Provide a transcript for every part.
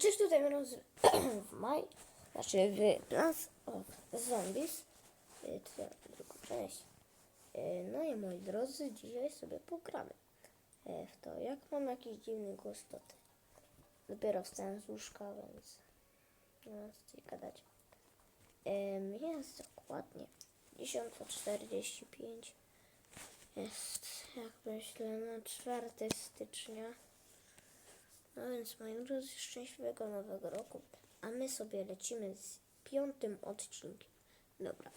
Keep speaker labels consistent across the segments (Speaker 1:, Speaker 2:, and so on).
Speaker 1: Cześć tutaj Mroz w maj, znaczy w Plants of Zombies. Y, To ja część. Y, No i moi drodzy, dzisiaj sobie pogramy y, w to. Jak mam jakiś dziwny głos, to ty. Dopiero wstałem z łóżka, więc nie mam co ci gadać. Jest dokładnie 10.45. Jest, jak myślę, na 4 stycznia. No więc moi drodzy, szczęśliwego nowego roku. A my sobie lecimy z piątym odcinkiem. Dobra.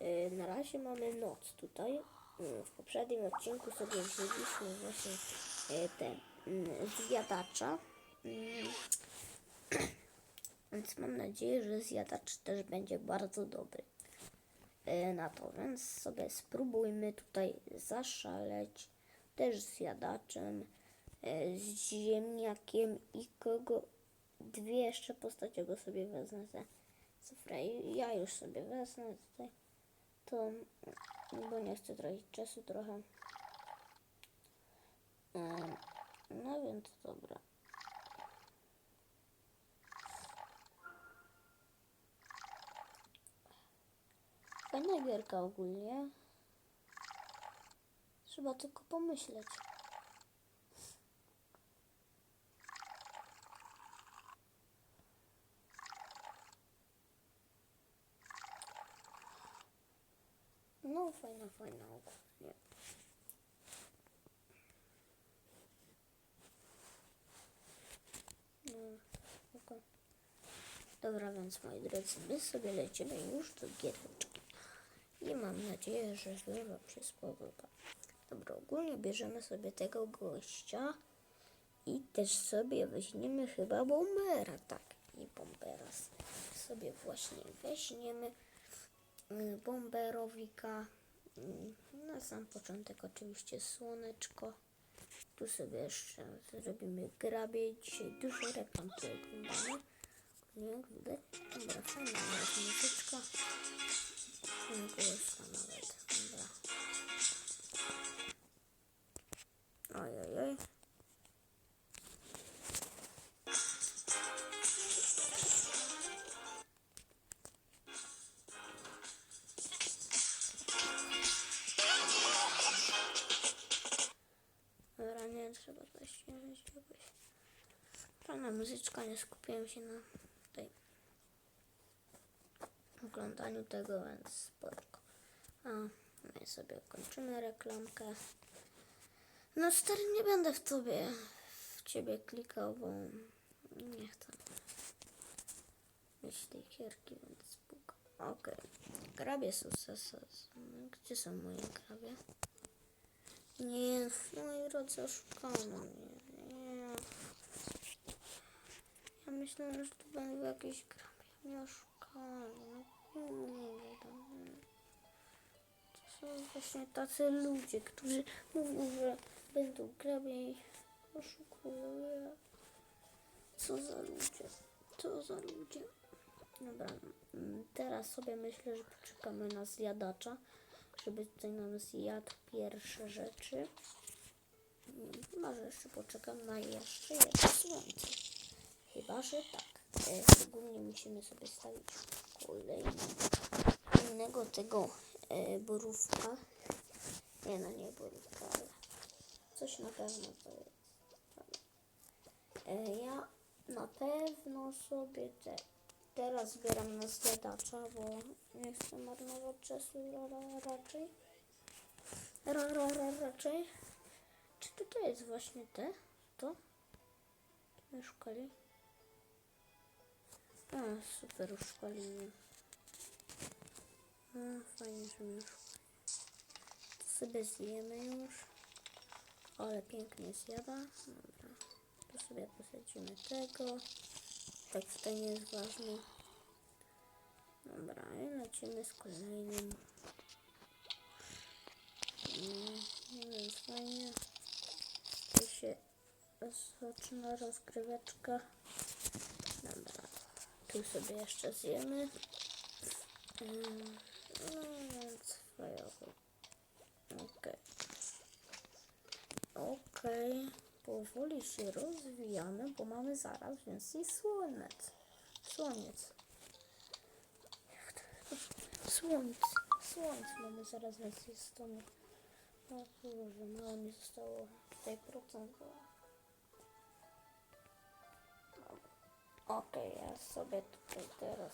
Speaker 1: Yy, na razie mamy noc tutaj. Yy, w poprzednim odcinku sobie wzięliśmy właśnie yy, te yy, zjadacza. Yy, więc mam nadzieję, że zjadacz też będzie bardzo dobry yy, na to. Więc sobie spróbujmy tutaj zaszaleć też zjadaczem z ziemniakiem i kogo dwie jeszcze postacie go sobie wezmę cyfrę i ja już sobie wezmę tutaj to bo nie chcę tracić czasu trochę. Em, no więc dobra. Fajna gierka ogólnie. Trzeba tylko pomyśleć No, fajna, fajna ogólnie. No, spoko. Dobra, więc moi drodzy, my sobie lecimy już do giereczki. I mam nadzieję, że się spodoba. Dobra, ogólnie bierzemy sobie tego gościa i też sobie weźmiemy chyba bombera, tak. I bombera sobie właśnie weźmiemy y, bomberowika. Na sam początek oczywiście słoneczko. Tu sobie jeszcze zrobimy grabie. Dzisiaj dużo reklam oglądamy. Jak widać. Dobra, fajna nawet muzyczka. Głośna nawet. Dobra. Oj, oj, oj. Muzyczka, nie skupiłem się na tej oglądaniu tego, więc spoko. A, my sobie kończymy reklamkę. No stary, nie będę w tobie, w ciebie klikał, bo nie chcę mieć tej gierki, więc spoko. Okej, grabie są sesy. Gdzie są moje grabie? Nie, moi drodzy, oszukano mnie. Nie. Ja że tu będą jakieś grabie. Nie oszukano. No, nie wiem. To są właśnie tacy ludzie, którzy mówią, że będą grabie i oszukują. Co za ludzie. Co za ludzie. Dobra, mm, teraz sobie myślę, że poczekamy na zjadacza, żeby tutaj nam zjadł pierwsze rzeczy. Mm, Chyba, że jeszcze poczekam na jeszcze jedno słońce. Chyba, że tak. E, ogólnie musimy sobie stawić kolejnego tego e, borówka. Nie, no nie borówka, ale coś na pewno to jest. E, ja na pewno sobie te teraz zbieram na zjadacza, bo nie chcę marnować czasu ra, ra, raczej. Ra, ra, ra, raczej. Czy tutaj jest właśnie te? To? My szukali? A, super, już szukali mnie. Fajnie, że szukali. To sobie zjemy już. Ale pięknie zjada. Dobra. Tu sobie posadzimy tego. Tak tutaj nie jest ważne. Dobra, i lecimy z kolejnym. No więc fajnie. Tu się zaczyna rozgryweczka. Dobra, tu sobie jeszcze zjemy. Mm, No więc. Okej. Okej. powoli się rozwijamy, bo mamy zaraz więcej słonec. Słoniec. Słońc. Słońc mamy zaraz więcej stron. O Boże, mało mi zostało tutaj procentu. Okej, ja sobie tutaj teraz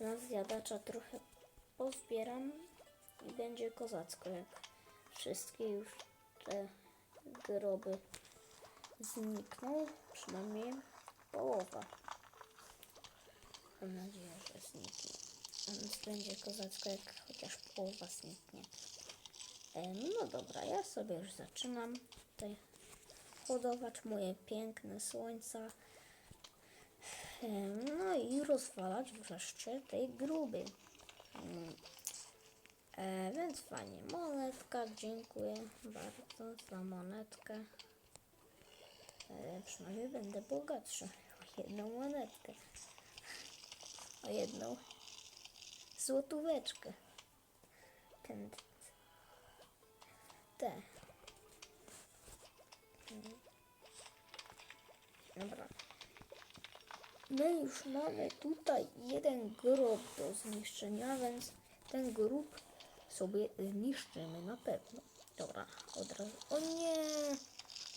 Speaker 1: na zjadacza trochę pozbieram i będzie kozacko, jak wszystkie już te groby znikną, przynajmniej połowa. Mam nadzieję, że zniknie. Więc będzie kozacko, jak chociaż połowa zniknie. E, no dobra, ja sobie już zaczynam tutaj hodować moje piękne słońca. No i rozwalać wreszcie tej gruby. E, więc fajnie, monetka, dziękuję bardzo za monetkę. E, przynajmniej będę bogatszy o jedną monetkę. O jedną złotóweczkę. Ten, te. Dobra. My już mamy tutaj jeden grób do zniszczenia, więc ten grób sobie zniszczymy na pewno. Dobra, od razu. O nie!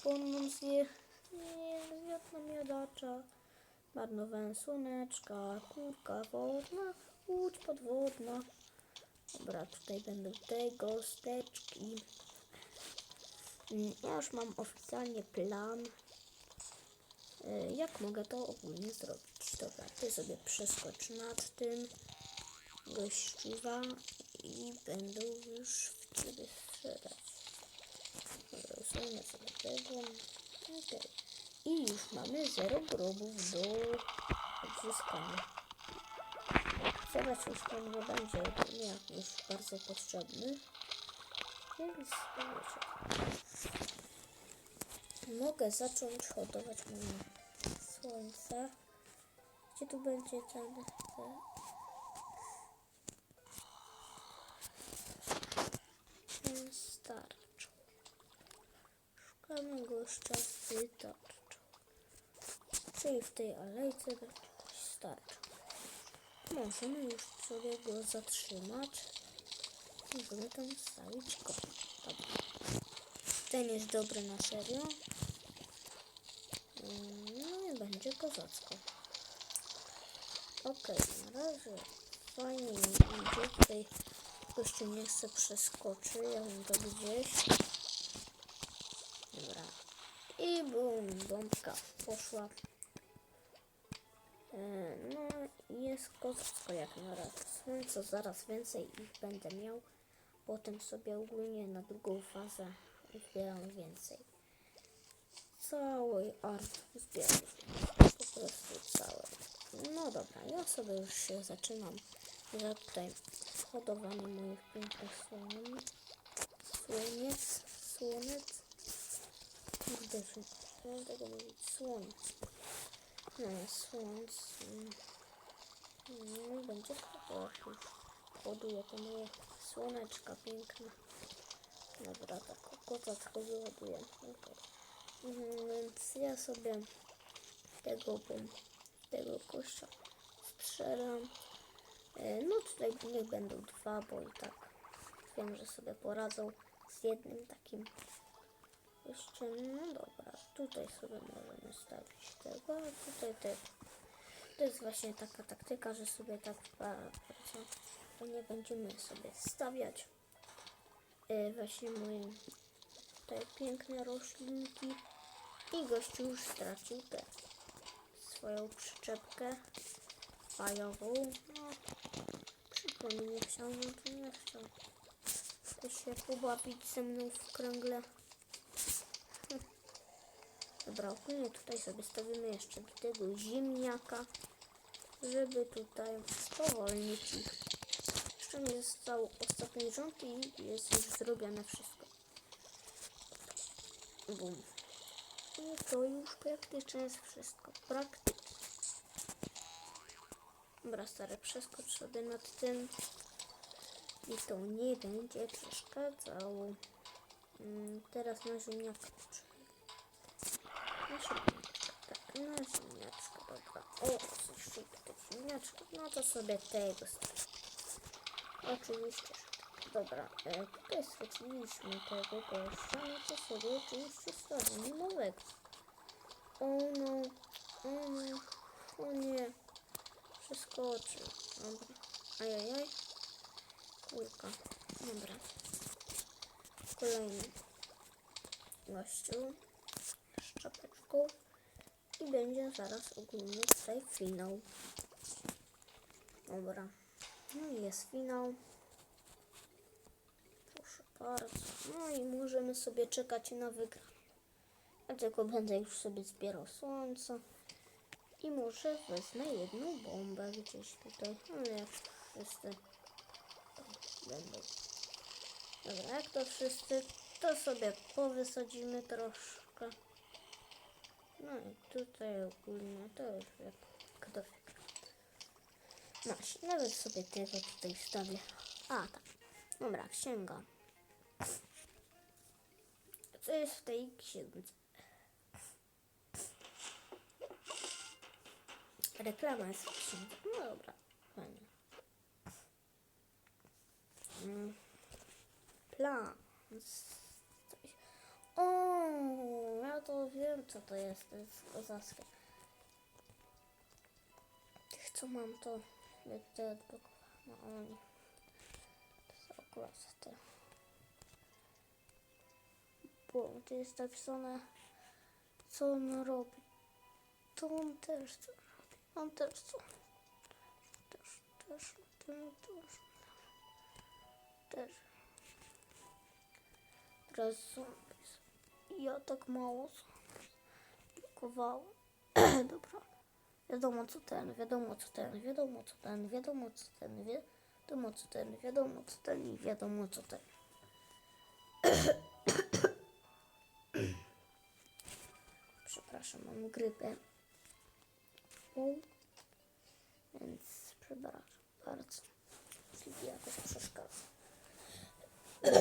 Speaker 1: On nam zje. Nie, zjadł nam jadacza. Marnowałem słoneczka, kurka wodna, łódź podwodna. Dobra, tutaj będą te gosteczki. Mm, Ja już mam oficjalnie plan, jak mogę to ogólnie zrobić. Dobra, ty sobie przeskocz nad tym gościwa i będą już w ciebie strzelać. Dobra, usunię sobie tego. Okej. I już mamy zero grobów do odzyskania. Zobacz, już ten nie będzie już bardzo potrzebny. Więc wiecie. Mogę zacząć hodować moje słońce. Gdzie tu będzie ten... ten starczą. Szukamy gościa z tarczą. Czyli w tej alejce będzie ktoś starczą. Możemy już sobie go zatrzymać. Możemy tam wstawić go. Dobra. Ten jest dobry na serio. Mm, będzie kozacko. Okej, na razie fajnie mi idzie. Tutaj gościu nie chce przeskoczy. Ja bym to gdzieś. Dobra. I bum, bombka poszła. E, No, jest kozacko jak na razie. Słońca zaraz więcej ich będę miał. Potem sobie ogólnie na drugą fazę zbieram więcej. Cały art zbieram. Po prostu cały. No dobra, ja sobie już się zaczynam za tutaj hodowanie moich pięknych słonic. Słoniec, słonec. Kurde, mam tego mówić. Słoniec. No, słońc. No i będzie to już hoduję te moje słoneczka piękne. Dobra, tak kozacko wyładuję. Okay. Więc ja sobie tego tego kościa strzelam. E, No tutaj niech będą dwa, bo i tak wiem, że sobie poradzą z jednym takim jeszcze, no dobra, tutaj sobie możemy stawić tego, a tutaj tego. To jest właśnie taka taktyka, że sobie tak bardzo to nie będziemy sobie stawiać e, właśnie moje te piękne roślinki i gościu już stracił tę swoją przyczepkę fajową. No, przykro mi nie chciał, no to nie chciał. Chce się pobawić ze mną w kręgle. Dobra, ogólnie tutaj sobie stawimy jeszcze do tego ziemniaka, żeby tutaj spowolnić ich. Jeszcze nie został ostatni rząd i jest już zrobione wszystko. Bum. I to już praktycznie jest wszystko. Praktycznie. Dobra, stary, przeskocz sobie nad tym. I to nie będzie przeszkadzało. Mm, teraz na ziemniaka. Na ziemniaczka. Tak, na ziemniaczka, dobra. O, coś tutaj ziemniaczka. No to sobie tego starczy. Oczywiście, że. Dobra, e, tutaj straciliśmy tego gościa, no to sobie oczywiście stworzymy nowego. O no, o no, o nie. Przeskoczył. Dobra. Ajajaj. Kulka. Dobra. Kolejny gościu z i będzie zaraz ogólnie tutaj finał. Dobra. No i jest finał. Bardzo. No i możemy sobie czekać na wygraną. Ja tylko będę już sobie zbierał słońce. I może wezmę jedną bombę gdzieś tutaj. Ale jak wszyscy będą. Dobra, jak to wszyscy, to sobie powysadzimy troszkę. No i tutaj ogólnie to już jak kto wygra. Masz, nawet sobie tego tutaj wstawię. A, tak. Dobra, księga. Co jest w tej księdze? Reklama jest w księdze. No dobra, fajnie. Mm. Plan. O, ja to wiem, co to jest. To jest kozackie. Tych, co mam, to będę odblokowana. No oni. To są akurat. Bo to jest napisane, co on robi. To on też co robi. On też co. Też, też, też, też. Też. Teraz zombies. Ja tak mało blokowałem. Dobra. Wiadomo co ten, wiadomo co ten, wiadomo co ten, wiadomo co ten, wiadomo co ten, wiadomo co ten i wiadomo co ten. Mam grypę. Więc przepraszam bardzo. Jeśli jakoś przeszkadza.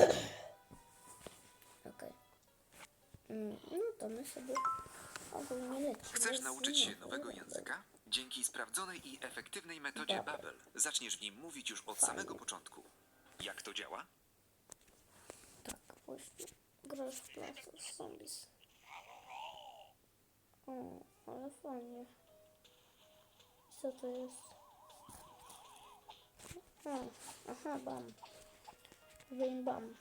Speaker 1: Okej. Mm, No to my sobie ogólnie lecimy.
Speaker 2: Chcesz nauczyć się nowego języka? Dzięki sprawdzonej i efektywnej metodzie
Speaker 1: Babel.
Speaker 2: Babel zaczniesz w nim mówić już od
Speaker 1: Fajnie.
Speaker 2: samego początku. Jak to działa?
Speaker 1: Tak, właśnie. Grasz w Plants Zombies. O, ale fajnie. Co to jest? Aha, bam. Wiem, bam.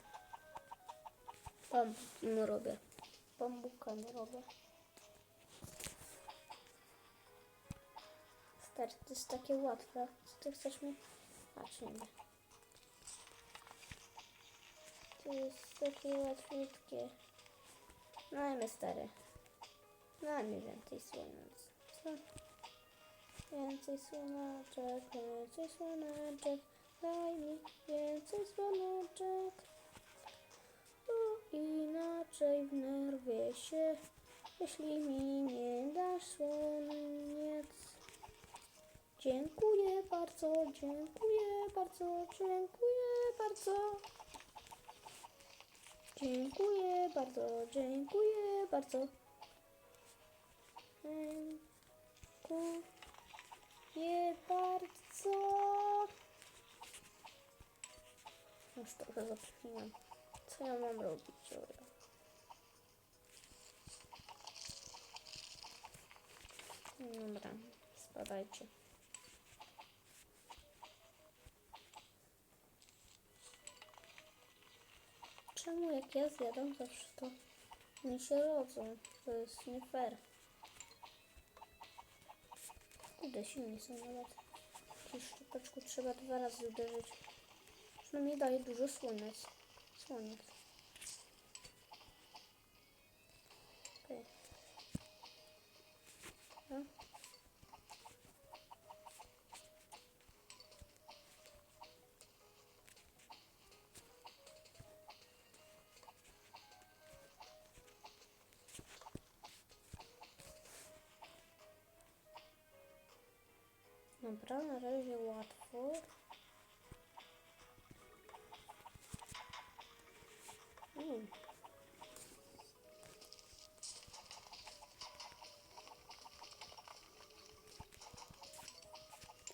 Speaker 1: Bam, nie robię. Bambuka nie robię. Stary, to jest takie łatwe. Co ty chcesz mi? A, czy nie? To jest takie łatwiutkie. Dajmy stary. Daj mi więcej słonec. Co? Więcej słoneczek, więcej słoneczek. Daj mi więcej słoneczek. Bo inaczej wnerwię się, jeśli mi nie dasz słoniec. Dziękuję bardzo, dziękuję bardzo, dziękuję bardzo. Dziękuję bardzo, dziękuję bardzo. Dziękuję bardzo. Już trochę zapomniałam. Co ja mam robić? Dobra, spadajcie. Czemu jak ja zjadam zawsze to mi się rodzą? To jest nie fair. Kurde, silni są nawet. W szczoteczku trzeba dwa razy uderzyć. Przynajmniej daje dużo słonec. Słoniec. Okej. No. Dobra, na razie łatwo. Mm.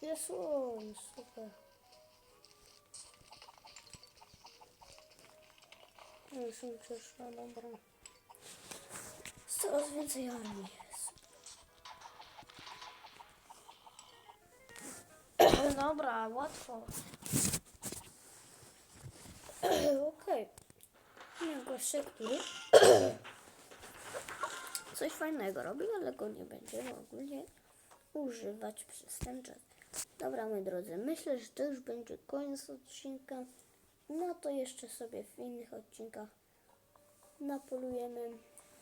Speaker 1: Jest on, super. No już mi przyszła, dobra. Coraz więcej armii. Dobra, łatwo. Okej. Nie, goście, który coś fajnego robi, ale go nie będziemy ogólnie używać przez ten czas. Dobra, moi drodzy, myślę, że to już będzie koniec odcinka. No to jeszcze sobie w innych odcinkach napolujemy.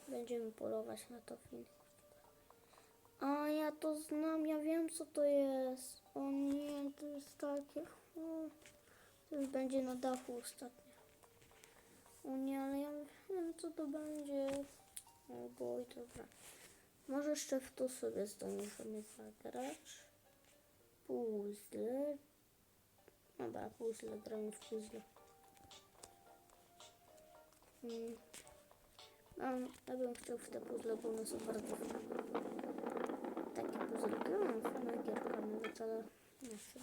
Speaker 1: Będziemy polować na to w innych. A ja to znam, ja wiem co to jest. O nie, to jest takie. O, to już będzie na dachu ostatnio. O nie, ale ja wiem co to będzie. O boj, dobra. Może jeszcze w to sobie zdążymy zagrać. Puzzle. Dobra, puzzle, gramy w puzzle. Hmm. No, ja bym chciał w te puzzle, bo one są bardzo fajne. Takie puzzle, no, fajna gierka nawet, ale nie chcę.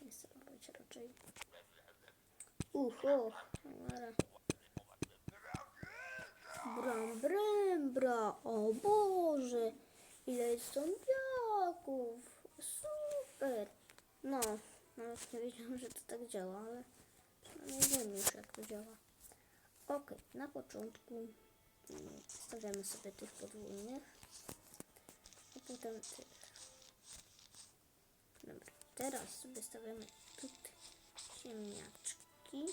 Speaker 1: Nie chcę robić raczej. Uch, och, ale... Bram, brembra, o Boże, ile jest zombiaków, super. No, nawet nie wiedziałam, że to tak działa, ale przynajmniej wiem już jak to działa. Ok, na początku stawiamy sobie tych podwójnych, a potem tych. Dobra, teraz sobie stawiamy tutaj ziemniaczki,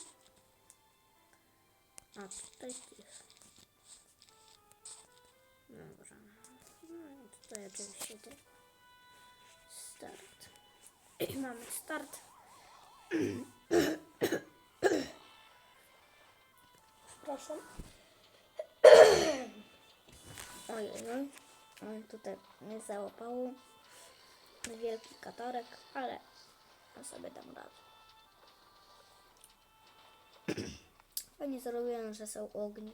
Speaker 1: a tutaj tych. Dobra. No i tutaj oczywiście to start. Mamy start. Przepraszam. Ojej, oj. Tutaj mnie załapało. Wielki katarek, ale ja sobie dam radę. Fajnie zrobiłem, że są ognie.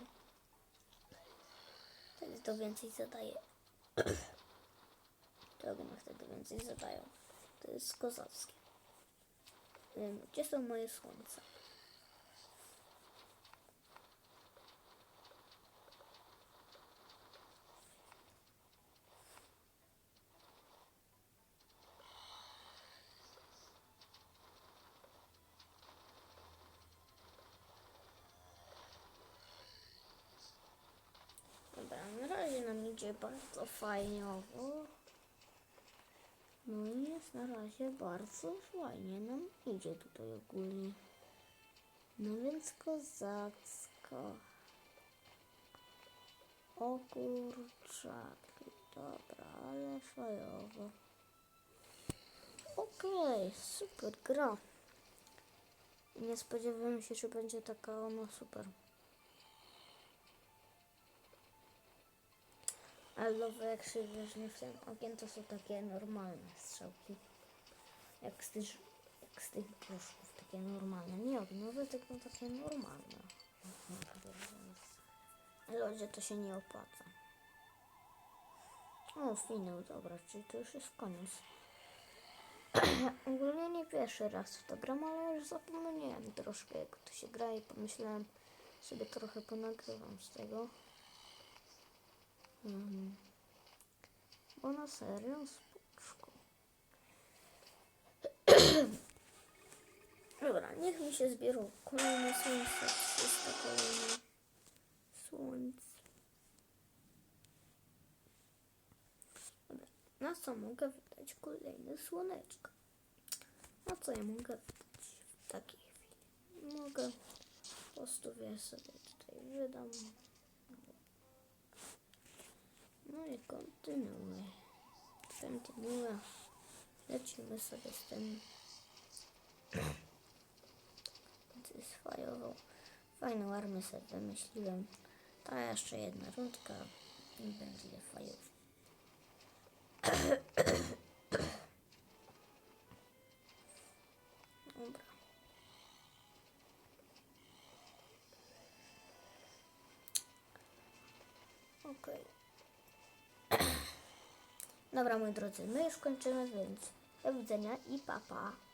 Speaker 1: Wtedy to więcej zadaje. Te ognie wtedy więcej zadają. To jest kozackie. Gdzie są moje słońca? Dobra, na razie nam idzie bardzo fajnowo. No i jest na razie bardzo fajnie nam idzie tutaj ogólnie. No więc kozacko. O kurczaki, dobra, ale fajowo. Okej, super gra. Nie spodziewałem się, że będzie taka ona super. Nowe jak się weźmie w ten ogień, to są takie normalne strzałki. Jak z tych, jak z tych takie normalne. Nie ogniowe, tylko takie normalne. Ludzie to się nie opłaca. O, finał, dobra, czyli to już jest koniec. Ogólnie nie pierwszy raz w to gram, ale już zapomniałem troszkę jak to się gra i pomyślałem sobie trochę ponagrywam z tego. Mhm. Bo na serio spoczko. Dobra, niech mi się zbiorą kolejne słońce. 300 kolejne słońce. Dobra, na co mogę wydać kolejne słoneczko? Na co ja mogę wydać w takiej chwili? Mogę po prostu wiesz sobie tutaj wydam. No i kontynuuję. Kontynuuję. Lecimy sobie z tym. To fajową. Fajną armię sobie wymyśliłem. Ta jeszcze jedna rundka i będzie fajowo. Dobra. Okej. Dobra, moi drodzy, my już kończymy, więc Do widzenia i papa. Pa.